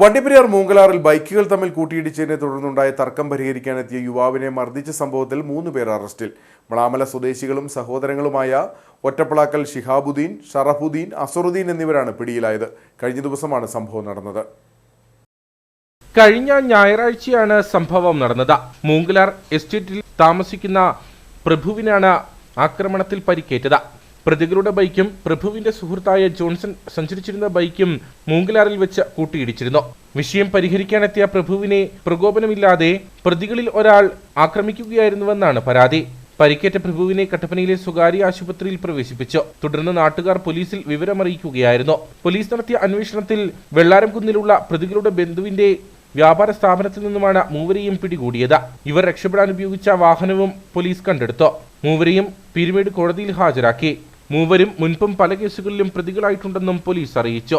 വണ്ടിപ്പെരിയാർ മൂങ്കലാറിൽ ബൈക്കുകൾ തമ്മിൽ കൂട്ടിയിടിച്ചതിനെ തുടർന്നുണ്ടായ തർക്കം പരിഹരിക്കാനെത്തിയ യുവാവിനെ മർദ്ദിച്ച സംഭവത്തിൽ മൂന്ന് പേർ അറസ്റ്റിൽ. മളാമല സ്വദേശികളും സഹോദരങ്ങളുമായ ഒറ്റപ്പളാക്കൽ ഷിഹാബുദ്ദീൻ ഷറഫുദ്ദീൻ അസറുദ്ദീൻ എന്നിവരാണ് പിടിയിലായത്. കഴിഞ്ഞ ദിവസമാണ് സംഭവം നടന്നത്. കഴിഞ്ഞ ഞായറാഴ്ചയാണ് സംഭവം നടന്നത്. മൂങ്കലാർ എസ്റ്റേറ്റിൽ താമസിക്കുന്ന പ്രഭുവിനാണ് ആക്രമണത്തിൽ പരിക്കേറ്റത്. പ്രതികളുടെ ബൈക്കും പ്രഭുവിന്റെ സുഹൃത്തായ ജോൺസൺ സഞ്ചരിച്ചിരുന്ന ബൈക്കും മൂങ്കലാറിൽ വെച്ച് കൂട്ടിയിടിച്ചിരുന്നു. വിഷയം പരിഹരിക്കാനെത്തിയ പ്രഭുവിനെ പ്രകോപനമില്ലാതെ പ്രതികളിൽ ഒരാൾ ആക്രമിക്കുകയായിരുന്നുവെന്നാണ് പരാതി. പരിക്കേറ്റ പ്രഭുവിനെ കട്ടപ്പനയിലെ സ്വകാര്യ ആശുപത്രിയിൽ പ്രവേശിപ്പിച്ചു. തുടർന്ന് നാട്ടുകാർ പോലീസിൽ വിവരമറിയിക്കുകയായിരുന്നു. പോലീസ് നടത്തിയ അന്വേഷണത്തിൽ വെള്ളാരംകുന്നിലുള്ള പ്രതികളുടെ ബന്ധുവിന്റെ വ്യാപാര സ്ഥാപനത്തിൽ നിന്നുമാണ് മൂവരെയും പിടികൂടിയത്. ഇവർ രക്ഷപ്പെടാൻ ഉപയോഗിച്ച വാഹനവും പോലീസ് കണ്ടെടുത്തു. മൂവരെയും പിരിമേട് കോടതിയിൽ ഹാജരാക്കി. മൂവരും മുൻപും പല കേസുകളിലും പ്രതികളായിട്ടുണ്ടെന്നും പോലീസ് അറിയിച്ചു